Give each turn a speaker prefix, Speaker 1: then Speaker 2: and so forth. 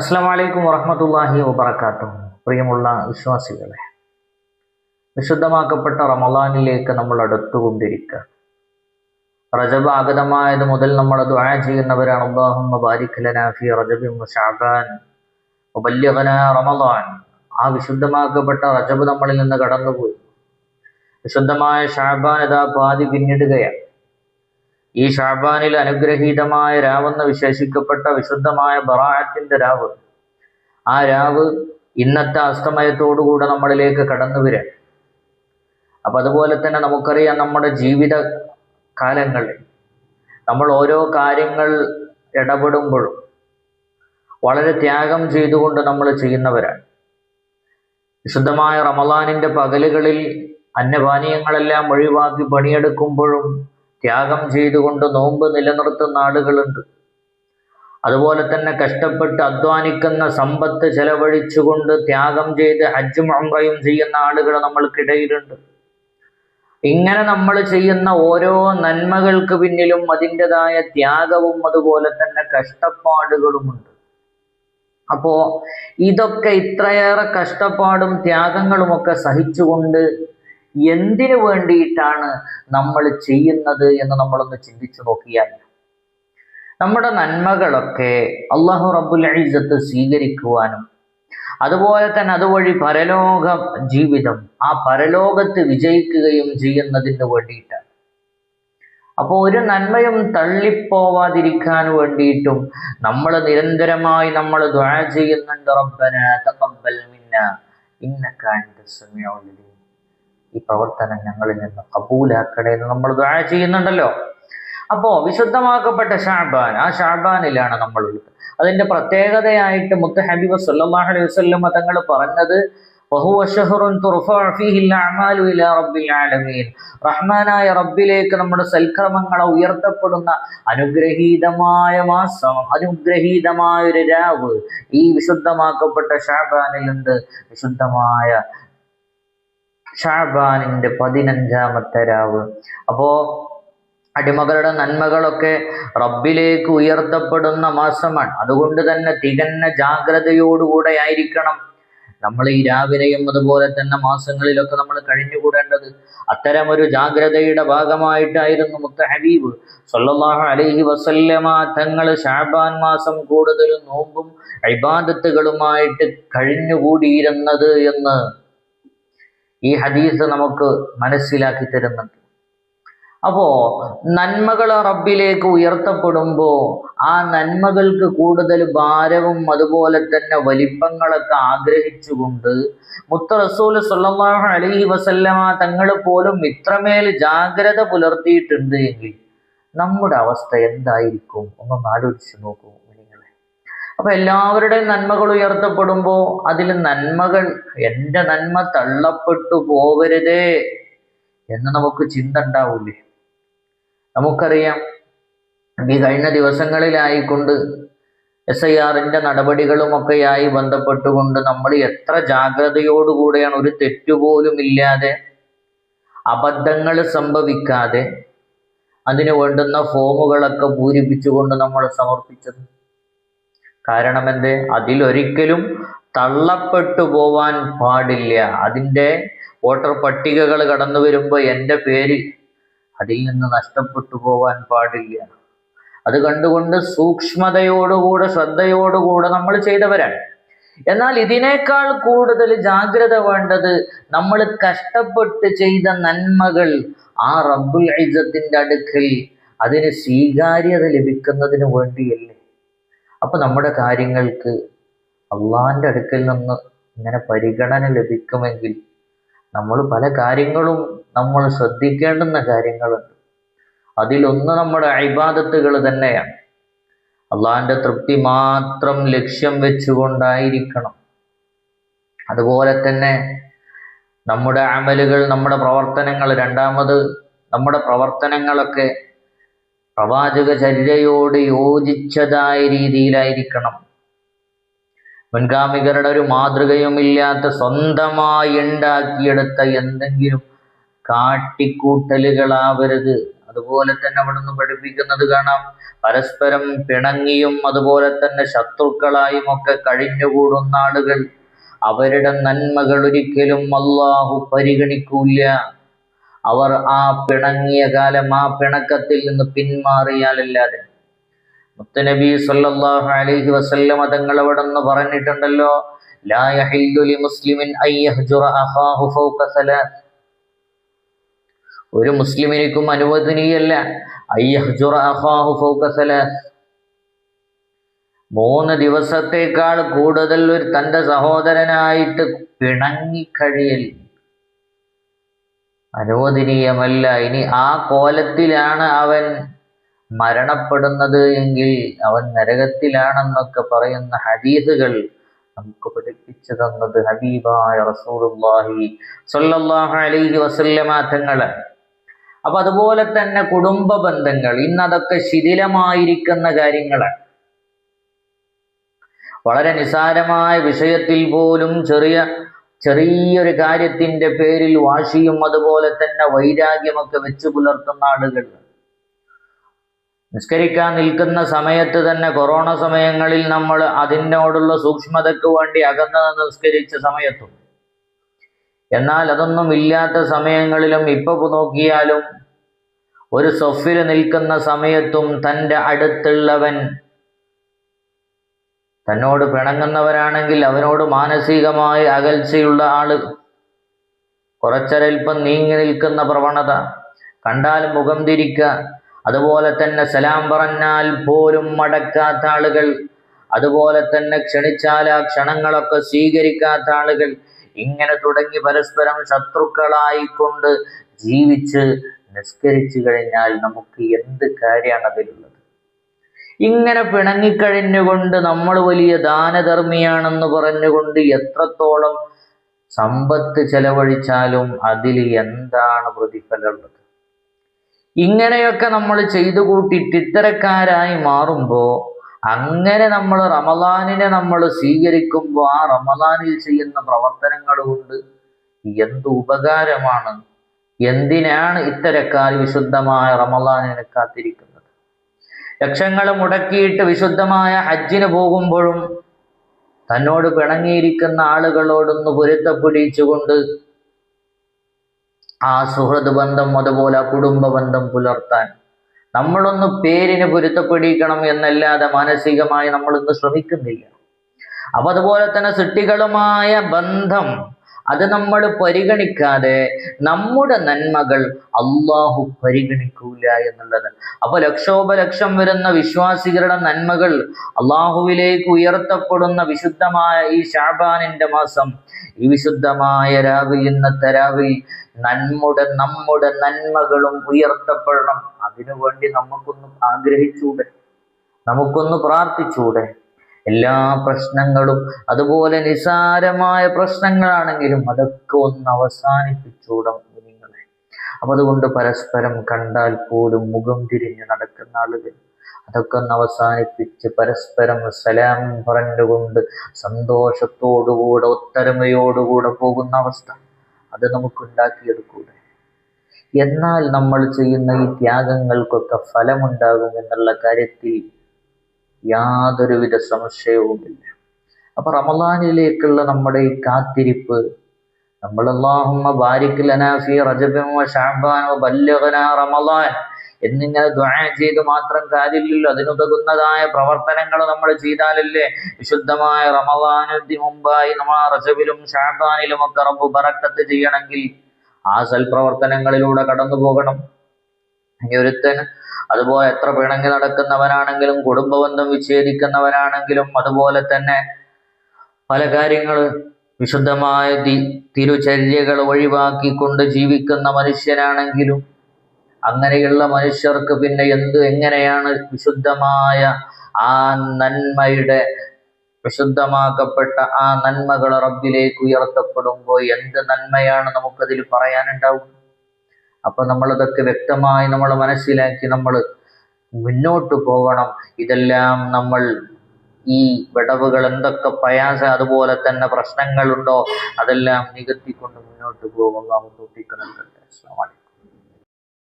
Speaker 1: അസ്സാം വലൈക്കും വറഹമത്തല്ലാഹി വബർക്കാത്തു പ്രിയമുള്ള വിശ്വാസികളെ വിശുദ്ധമാക്കപ്പെട്ട റമലാനിലേക്ക് നമ്മൾ അടുത്തുകൊണ്ടിരിക്കുക റജബ് ആഗതമായത് മുതൽ നമ്മൾ ദുആ ചെയ്യുന്നവരാണ്. അള്ളാഹുമ്മ ബാരിക് ലനാ ഫി വശഅബാൻ വബല്ലിഗ്നാ റമളാൻ. ആ വിശുദ്ധമാക്കപ്പെട്ട റജബ് നമ്മളിൽ നിന്ന് കടന്നുപോയി. വിശുദ്ധമായ ഷാബാൻ ഇതാ പാതി പിന്നിടുകയാണ്. ഈ ഷാബാനിൽ അനുഗ്രഹീതമായ രാവെന്ന് വിശേഷിക്കപ്പെട്ട വിശുദ്ധമായ ബറാഅത്തിന്റെ രാവ്. ആ രാവ് ഇന്നത്തെ അസ്തമയത്തോടുകൂടെ നമ്മളിലേക്ക് കടന്നു വരാൻ. അപ്പൊ അതുപോലെ തന്നെ നമുക്കറിയാം നമ്മുടെ ജീവിത കാലങ്ങളിൽ നമ്മൾ ഓരോ കാര്യങ്ങൾ ഇടപെടുമ്പോഴും വളരെ ത്യാഗം ചെയ്തുകൊണ്ട് നമ്മൾ ചെയ്യുന്നവരാണ്. വിശുദ്ധമായ റമലാനിന്റെ പകലുകളിൽ അന്നപാനീയങ്ങളെല്ലാം ഒഴിവാക്കി പണിയെടുക്കുമ്പോഴും ത്യാഗം ചെയ്തുകൊണ്ട് നോമ്പ് നിലനിർത്തുന്ന ആളുകളുണ്ട്. അതുപോലെ തന്നെ കഷ്ടപ്പെട്ട് അധ്വാനിക്കുന്ന സമ്പത്ത് ചെലവഴിച്ചുകൊണ്ട് ത്യാഗം ചെയ്ത് ഹജ്ജും ഉംറയും ചെയ്യുന്ന ആളുകൾ നമ്മൾക്കിടയിലുണ്ട്. ഇങ്ങനെ നമ്മൾ ചെയ്യുന്ന ഓരോ നന്മകൾക്ക് പിന്നിലും അതിന്റെതായ ത്യാഗവും അതുപോലെ തന്നെ കഷ്ടപ്പാടുകളുമുണ്ട്. അപ്പോൾ ഇതൊക്കെ ഇത്രയേറെ കഷ്ടപ്പാടും ത്യാഗങ്ങളുമൊക്കെ സഹിച്ചുകൊണ്ട് എന്തിനു വേണ്ടിയിട്ടാണ് നമ്മൾ ചെയ്യുന്നത് എന്ന് നമ്മളൊന്ന് ചിന്തിച്ചു നോക്കിയാൽ നമ്മുടെ നന്മകളൊക്കെ അള്ളാഹു റബ്ബുൽ ഇസ്സത്ത് സ്വീകരിക്കുവാനും അതുപോലെ തന്നെ അതുവഴി പരലോക ജീവിതം ആ പരലോകത്ത് വിജയിക്കുകയും ചെയ്യുന്നതിന് വേണ്ടിയിട്ടാണ്. അപ്പോൾ ഒരു നന്മയും തള്ളിപ്പോവാതിരിക്കാൻ വേണ്ടിയിട്ടും നമ്മൾ നിരന്തരമായി നമ്മൾ ദ്വാ ചെയ്യുന്നുണ്ട്. റബ്ബന തഖബ്ബൽ മിന്ന ഇന്നക അൻത ഈ പ്രവർത്തനം ഞങ്ങളിൽ നിന്ന് കബൂലാക്കണേ എന്ന് നമ്മൾ ദുആ ചെയ്യുന്നുണ്ടല്ലോ. അപ്പോ വിശുദ്ധമാക്കപ്പെട്ട ഷാബാൻ ആ ഷാബാനിലാണ് നമ്മൾ ഉള്ളത്. അതിന്റെ പ്രത്യേകതയായിട്ട് മുത്ത് ഹബീബ് സല്ലല്ലാഹു അലൈഹി വസല്ലം തങ്ങൾ പറഞ്ഞത് റഹ്മാനായ റബ്ബിലേക്ക് നമ്മുടെ സൽക്രമങ്ങളെ ഉയർത്തപ്പെടുന്ന അനുഗ്രഹീതമായ മാസം അനുഗ്രഹീതമായ ഒരു രാവ് ഈ വിശുദ്ധമാക്കപ്പെട്ട ഷാബാനിലുണ്ട്. വിശുദ്ധമായ ഷാബാനിന്റെ പതിനഞ്ചാമത്തെ രാവ്. അപ്പോ അടിമകളുടെ നന്മകളൊക്കെ റബ്ബിലേക്ക് ഉയർത്തപ്പെടുന്ന മാസമാണ്. അതുകൊണ്ട് തന്നെ തികഞ്ഞ ജാഗ്രതയോടുകൂടെ ആയിരിക്കണം നമ്മൾ ഈ രാവിലെയും അതുപോലെ തന്നെ മാസങ്ങളിലൊക്കെ നമ്മൾ കഴിഞ്ഞുകൂടേണ്ടത്. അത്തരമൊരു ജാഗ്രതയുടെ ഭാഗമായിട്ടായിരുന്നു മുത്ത ഹബീബ് സൊല്ലാഹു അലൈഹി വസല്ലമ തങ്ങൾ ഷാബാൻ മാസം കൂടുതൽ നോമ്പും ഇബാദത്തുകളുമായിട്ട് കഴിഞ്ഞുകൂടിയിരുന്നത് എന്ന് ഈ ഹദീസ് നമുക്ക് മനസ്സിലാക്കി തരുന്നുണ്ട്. അപ്പോ നന്മകൾ റബ്ബിലേക്ക് ഉയർത്തപ്പെടുമ്പോൾ ആ നന്മകൾക്ക് കൂടുതൽ ഭാരവും അതുപോലെ തന്നെ വലിപ്പങ്ങളൊക്കെ ആഗ്രഹിച്ചുകൊണ്ട് മുത്ത റസൂൽ സല്ലല്ലാഹു അലൈഹി വസല്ലമ തങ്ങൾ പോലും ഇത്രമേൽ ജാഗ്രത പുലർത്തിയിട്ടുണ്ട് എങ്കിൽ നമ്മുടെ അവസ്ഥ എന്തായിരിക്കും? ഒന്ന് ആലോചിച്ചു നോക്കൂ. അപ്പൊ എല്ലാവരുടെയും നന്മകൾ ഉയർത്തപ്പെടുമ്പോൾ അതിൽ നന്മകൾ എന്റെ നന്മ തള്ളപ്പെട്ടു പോകരുതേ എന്ന് നമുക്ക് ചിന്ത ഉണ്ടാവൂലേ? നമുക്കറിയാം ഈ കഴിഞ്ഞ ദിവസങ്ങളിലായിക്കൊണ്ട് എസ് ഐ ആറിന്റെ നടപടികളുമൊക്കെയായി ബന്ധപ്പെട്ടുകൊണ്ട് നമ്മൾ എത്ര ജാഗ്രതയോടുകൂടെയാണ് ഒരു തെറ്റുപോലും ഇല്ലാതെ അബദ്ധങ്ങൾ സംഭവിക്കാതെ അതിന് വേണ്ടുന്ന ഫോമുകളൊക്കെ പൂരിപ്പിച്ചുകൊണ്ട് നമ്മൾ സമർപ്പിച്ചത്. കാരണം എന്ത് അതിലൊരിക്കലും തള്ളപ്പെട്ടു പോവാൻ പാടില്ല. അതിന്റെ വോട്ടർ പട്ടികകൾ കടന്നു വരുമ്പോൾ എന്റെ പേര് അതിൽ നിന്ന് നഷ്ടപ്പെട്ടു പോവാൻ പാടില്ല. അത് കണ്ടുകൊണ്ട് സൂക്ഷ്മതയോടുകൂടെ ശ്രദ്ധയോടുകൂടെ നമ്മൾ ചെയ്തവരാണ്. എന്നാൽ ഇതിനേക്കാൾ കൂടുതൽ ജാഗ്രത വേണ്ടത് നമ്മൾ കഷ്ടപ്പെട്ട് ചെയ്ത നന്മകൾ ആ റബ്ബുൽ ഇസത്തിന്റെ അടുക്കൽ അതിന് സ്വീകാര്യത ലഭിക്കുന്നതിന് വേണ്ടിയല്ലേ. അപ്പൊ നമ്മുടെ കാര്യങ്ങൾക്ക് അള്ളാഹിന്റെ അടുക്കൽ നിന്ന് ഇങ്ങനെ പരിഗണന ലഭിക്കുമെങ്കിൽ നമ്മൾ പല കാര്യങ്ങളും നമ്മൾ ശ്രദ്ധിക്കേണ്ടുന്ന കാര്യങ്ങളുണ്ട്. അതിലൊന്ന് നമ്മുടെ അഴിബാദത്തുകൾ തന്നെയാണ്. അള്ളാഹിന്റെ തൃപ്തി മാത്രം ലക്ഷ്യം വെച്ചുകൊണ്ടായിരിക്കണം. അതുപോലെ തന്നെ നമ്മുടെ അമലുകൾ നമ്മുടെ പ്രവർത്തനങ്ങൾ രണ്ടാമത് നമ്മുടെ പ്രവർത്തനങ്ങളൊക്കെ പ്രവാചക ചര്യയോട് യോജിച്ചതായ രീതിയിലായിരിക്കണം. മുൻഗാമികരുടെ ഒരു മാതൃകയുമില്ലാത്ത സ്വന്തമായി ഉണ്ടാക്കിയെടുത്ത എന്തെങ്കിലും കാട്ടിക്കൂട്ടലുകളാവരുത്. അതുപോലെ തന്നെ അവിടുന്ന് പഠിപ്പിക്കുന്നത് കാണാം. പരസ്പരം പിണങ്ങിയും അതുപോലെ തന്നെ ശത്രുക്കളായും ഒക്കെ കഴിഞ്ഞുകൂടുന്ന ആളുകൾ. അവരുടെ നന്മകൾ ഒരിക്കലും അള്ളാഹു പരിഗണിക്കൂല. അവർ ആ പിണങ്ങിയ കാലം ആ പിണക്കത്തിൽ നിന്ന് പിന്മാറിയാലല്ലാതെ. മുത്തനബി സല്ലല്ലാഹു അലൈഹി വസല്ലമ തങ്ങൾ അവിടെ നിന്ന് പറഞ്ഞിട്ടുണ്ടല്ലോ ഒരു മുസ്ലിമിനിക്കും അനുവദനീയല്ല മൂന്ന് ദിവസത്തേക്കാൾ കൂടുതൽ ഒരു തന്റെ സഹോദരനായിട്ട് പിണങ്ങിക്കഴിയൽ അനുവദനീയമല്ല. ഇനി ആ കോലത്തിലാണ് അവൻ മരണപ്പെടുന്നത് എങ്കിൽ അവൻ നരകത്തിലാണെന്നൊക്കെ പറയുന്ന ഹദീസുകൾ നമുക്ക് പഠിപ്പിച്ചു തന്നത് ഹബീബായ റസൂലുള്ളാഹി സല്ലല്ലാഹു അലൈഹി വസല്ലമ തങ്ങളെ. അപ്പൊ അതുപോലെ തന്നെ കുടുംബ ബന്ധങ്ങൾ ഇന്നതൊക്കെ ശിഥിലമായിരിക്കുന്ന കാര്യങ്ങളാണ് വളരെ നിസാരമായ വിഷയത്തിൽ പോലും ചെറിയ ചെറിയൊരു കാര്യത്തിന്റെ പേരിൽ വാശിയും അതുപോലെ തന്നെ വൈരാഗ്യമൊക്കെ വെച്ച് പുലർത്തുന്ന ആളുകൾ. നിസ്കരിക്കാൻ നിൽക്കുന്ന സമയത്ത് തന്നെ കൊറോണ സമയങ്ങളിൽ നമ്മൾ അതിനോടുള്ള സൂക്ഷ്മതയ്ക്ക് വേണ്ടി അകന്ന് നിസ്കരിച്ച സമയത്തും. എന്നാൽ അതൊന്നും ഇല്ലാത്ത സമയങ്ങളിലും ഇപ്പൊ നോക്കിയാലും ഒരു സൊഫിൽ നിൽക്കുന്ന സമയത്തും തന്റെ അടുത്തുള്ളവൻ തന്നോട് പിണങ്ങുന്നവരാണെങ്കിൽ അവനോട് മാനസികമായി അകൽച്ചയുള്ള ആൾ. കുറച്ചരൽപ്പം നീങ്ങി നിൽക്കുന്ന പ്രവണത. കണ്ടാൽ മുഖം തിരിക്കുക അതുപോലെ തന്നെ സലാം പറഞ്ഞാൽ പോലും മടക്കാത്ത ആളുകൾ. അതുപോലെ തന്നെ ക്ഷണിച്ചാൽ ആ ക്ഷണങ്ങളൊക്കെ സ്വീകരിക്കാത്ത ആളുകൾ. ഇങ്ങനെ തുടങ്ങി പരസ്പരം ശത്രുക്കളായിക്കൊണ്ട് ജീവിച്ച് നിസ്കരിച്ചു കഴിഞ്ഞാൽ നമുക്ക് എന്ത് കാര്യമാണ് അതിലുള്ളത് ഇങ്ങനെ പിണങ്ങിക്കഴിഞ്ഞുകൊണ്ട് നമ്മൾ വലിയ ദാനധർമ്മിയാണെന്ന് പറഞ്ഞുകൊണ്ട് എത്രത്തോളം സമ്പത്ത് ചെലവഴിച്ചാലും അതിൽ എന്താണ് പ്രതിഫലമുള്ളത് ഇങ്ങനെയൊക്കെ നമ്മൾ ചെയ്തു കൂട്ടിയിട്ട് ഇത്തരക്കാരായി മാറുമ്പോൾ അങ്ങനെ നമ്മൾ റമദാനിനെ നമ്മൾ സ്വീകരിക്കുമ്പോൾ ആ റമദാനിൽ ചെയ്യുന്ന പ്രവർത്തനങ്ങൾ കൊണ്ട് എന്ത് ഉപകാരമാണ്? എന്തിനാണ് ഇത്തരക്കാർ വിശുദ്ധമായ റമദാനിനെ കാത്തിരിക്കുന്നത്? ലക്ഷങ്ങൾ മുടക്കിയിട്ട് വിശുദ്ധമായ ഹജ്ജിന് പോകുമ്പോഴും തന്നോട് പിണങ്ങിയിരിക്കുന്ന ആളുകളോടൊന്ന് പൊരുത്തപ്പിടിച്ചുകൊണ്ട് ആ സുഹൃത് ബന്ധം അതുപോലെ ആ കുടുംബ ബന്ധം പുലർത്താൻ നമ്മളൊന്ന് പേരിന് പൊരുത്തപ്പെടിക്കണം എന്നല്ലാതെ മാനസികമായി നമ്മളൊന്ന് ശ്രമിക്കുന്നില്ല. അപ്പൊ അതുപോലെ തന്നെ സൃഷ്ടികളുമായ ബന്ധം അത് നമ്മൾ പരിഗണിക്കാതെ നമ്മുടെ നന്മകൾ അള്ളാഹു പരിഗണിക്കൂല എന്നുള്ളത്. അപ്പൊ ലക്ഷോപലക്ഷം വരുന്ന വിശ്വാസികളുടെ നന്മകൾ അള്ളാഹുവിലേക്ക് ഉയർത്തപ്പെടുന്ന വിശുദ്ധമായ ഈ ഷാബാനിന്റെ മാസം ഈ വിശുദ്ധമായ രാവിൽ ഇന്നത്തെ രാവിൽ നന്മുടെ നമ്മുടെ നന്മകളും ഉയർത്തപ്പെടണം. അതിനുവേണ്ടി നമുക്കൊന്ന് ആഗ്രഹിച്ചൂടെ? നമുക്കൊന്ന് പ്രാർത്ഥിച്ചൂടെ? എല്ലാ പ്രശ്നങ്ങളും അതുപോലെ നിസാരമായ പ്രശ്നങ്ങളാണെങ്കിലും അതൊക്കെ ഒന്ന് അവസാനിപ്പിച്ചൂടം നിങ്ങളെ അപ്പൊ അതുകൊണ്ട് പരസ്പരം കണ്ടാൽ പോലും മുഖം തിരിഞ്ഞ് നടക്കുന്ന ആളുകൾ അതൊക്കെ ഒന്ന് അവസാനിപ്പിച്ച് പരസ്പരം സലാം പറഞ്ഞുകൊണ്ട് സന്തോഷത്തോടുകൂടെ ഒത്തരമയോടുകൂടെ പോകുന്ന അവസ്ഥ അത് നമുക്ക് ഉണ്ടാക്കിയെടുക്കൂടെ? എന്നാൽ നമ്മൾ ചെയ്യുന്ന ഈ ത്യാഗങ്ങൾക്കൊക്കെ ഫലമുണ്ടാകും എന്നുള്ള കാര്യത്തിൽ യാതൊരുവിധ സംശയവുമില്ല. അപ്പൊ റമദാനിലേക്കുള്ള നമ്മുടെ ഈ കാത്തിരിപ്പ് നമ്മൾ അള്ളാഹുമ്മ ബാരിക് ലനാ ഫീ ഷാബാനോ ബല്ലഗനാ റമദാൻ എന്നിങ്ങനെ ദുആ ചെയ്ത് മാത്രം കാര്യമില്ലല്ലോ അതിനുതകുന്നതായ പ്രവർത്തനങ്ങൾ നമ്മൾ ചെയ്താലല്ലേ വിശുദ്ധമായ റമദാനത്തിന് മുമ്പായി നമ്മൾ റജബിലും ഷാബാനിലും ഒക്കെ റബ്ബ് ബറക്കത്ത് ചെയ്യണമെങ്കിൽ ആ സൽപ്രവർത്തനങ്ങളിലൂടെ കടന്നു പോകണം ഒരുത്തൻ അതുപോലെ എത്ര പിണങ്ങി നടക്കുന്നവനാണെങ്കിലും കുടുംബബന്ധം വിച്ഛേദിക്കുന്നവനാണെങ്കിലും അതുപോലെ തന്നെ പല കാര്യങ്ങൾ വിശുദ്ധമായ തി തിരുചര്യകൾ ഒഴിവാക്കിക്കൊണ്ട് ജീവിക്കുന്ന മനുഷ്യനാണെങ്കിലും അങ്ങനെയുള്ള മനുഷ്യർക്ക് പിന്നെ എന്ത് എങ്ങനെയാണ് വിശുദ്ധമായ ആ നന്മയുടെ വിശുദ്ധമാക്കപ്പെട്ട ആ നന്മകൾ റബ്ബിലേക്ക് ഉയർത്തപ്പെടുമ്പോൾ എന്ത് നന്മയാണ് നമുക്കതിൽ പറയാനുണ്ടാവും അപ്പൊ നമ്മളതൊക്കെ വ്യക്തമായി നമ്മൾ മനസ്സിലാക്കി നമ്മൾ മുന്നോട്ട് പോകണം. ഇതെല്ലാം നമ്മൾ ഈ വിടവുകൾ എന്തൊക്കെ പ്രയാസ അതുപോലെ തന്നെ പ്രശ്നങ്ങളുണ്ടോ അതെല്ലാം നികത്തിക്കൊണ്ട് മുന്നോട്ട് പോകുന്നു അസ്സലാമു അലൈക്കും.